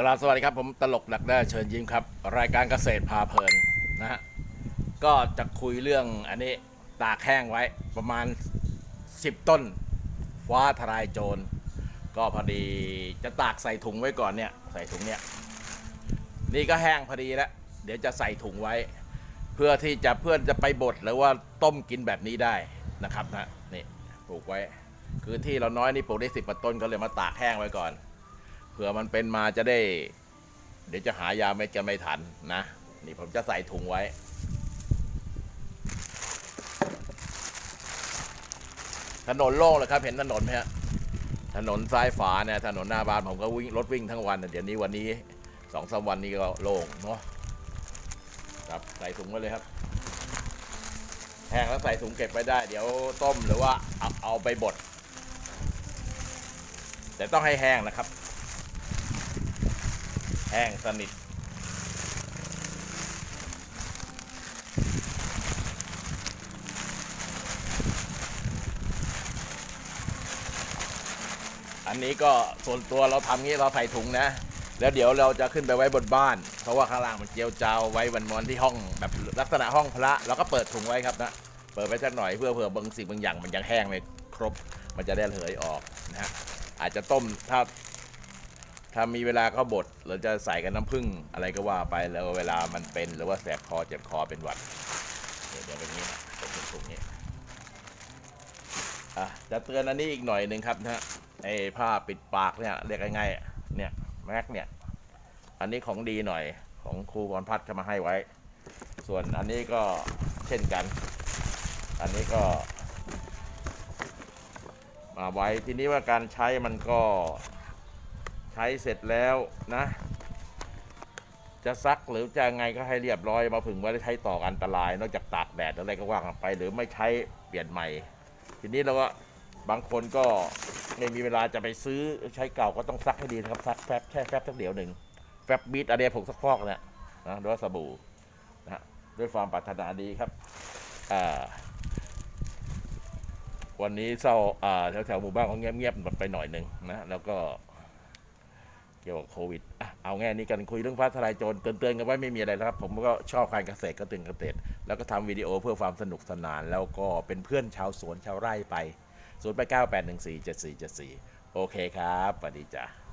กราบสวัสดีครับ ผมตลกหลักได้เชิญยิ้มครับ รายการเกษตรพาเพลินนะฮะก็จะคุยเรื่องอันนี้ตากแห้งไว้ประมาณ 10 ต้น ฟ้าทลายโจร ก็พอดีจะตากใส่ถุงไว้ก่อนเนี่ย ใส่ถุงเนี่ยนี่ก็แห้งพอดีแล้วเดี๋ยวจะใส่ถุงไว้ เพื่อที่จะเพื่อนจะไปบดหรือว่าต้มกินแบบนี้ได้นะครับนะนี่ปลูกไว้ คือที่เราน้อยนี่ปลูกได้สิบต้นก็เลยมาตากแห้งไว้ก่อน ผื่อมันเป็นมาจะได้ เดี๋ยวจะหายาเม็ดกันไม่ทันนะ นี่ผมจะใส่ถุงไว้ ถนนโล่งเลยครับ เห็นถนนไหมฮะถนนซ้ายฝาเนี่ยถนนหน้าบ้านผมก็วิ่งรถวิ่งทั้งวันเดี๋ยวนี้วันนี้สองสามวันนี้ก็โล่งเนาะครับใส่ถุงไว้เลยครับแห้งแล้วใส่ถุงเก็บไว้ได้ เดี๋ยวต้มหรือว่าเอาเอาไปบดแต่ต้องให้แห้งนะครับ แห้งสนิท อันนี้ก็ส่วนตัวเราทำงี้เราใส่ถุงนะ แล้วเดี๋ยวเราจะขึ้นไปไว้บนบ้าน เพราะว่าข้างล่างมันเจียวจาวไว้วันนอนที่ห้องแบบลักษณะห้องพระเราก็เปิดถุงไว้ครับนะ เปิดไว้สักหน่อยเพื่อเผื่อบางสิ่งบางอย่างมันยังแห้งไม่ครบ มันจะได้เหยออกนะฮะอาจจะต้มถ้า ถ้ามีเวลาก็บดเราจะใส่กันน้ำผึ้งอะไรก็ว่าไปแล้วเวลามันเป็นหรือว่าแสบคอเจ็บคอเป็นหวัดเดี๋ยวเดี๋ยวเป็นอย่างนี้เป็นถุงนี้อะจะเตือนอันนี้อีกหน่อยหนึ่งครับนะฮะไอ้ผ้าปิดปากเนี่ยเรียกง่ายๆเนี่ยแม็กเนี่ยอันนี้ของดีหน่อยของครูพรพัฒน์จะมาให้ไว้ ส่วนอันนี้ก็เช่นกัน อันนี้ก็ มาไว้ทีนี้ว่าการใช้มันก็ ช้เสร็จแล้วนะ จะซักหรือจะไงก็ให้เรียบร้อยมาผึ่งไว้แล้วใช้ต่ออันตราย นอกจากตากแดดอะไรก็ว่ากันไป หรือไม่ใช้เปลี่ยนใหม่ ทีนี้เราก็บางคนก็ไม่มีเวลาจะไปซื้อใช้เก่าก็ต้องซักให้ดีนะครับซักแฟบแช่แฟบสักเดี๋ยวหนึ่งแฟบบีทอะไรผงซักฟอกเนี่ยนะหรือว่าสบู่นะฮะด้วยความปรารถนาดีครับอ่าวันนี้เศร้าแถวแถวหมู่บ้านเขาเงียบๆไปหน่อยหนึ่งนะ แล้วก็ กี่ยวกับโควิดอะเอาแง่นี้กันคุยเรื่องฟ้าทลายโจรเตือนๆกันไว้ไม่มีอะไรแล้วครับ ผมก็ชอบการเกษตรก็เตือนเกษตร แล้วก็ทำวิดีโอเพื่อความสนุกสนาน แล้วก็เป็นเพื่อนชาวสวนชาวไร่ไป 0 8 9 8 1 4 7 4 7 4 โอเคครับสวัสดีจ้ะ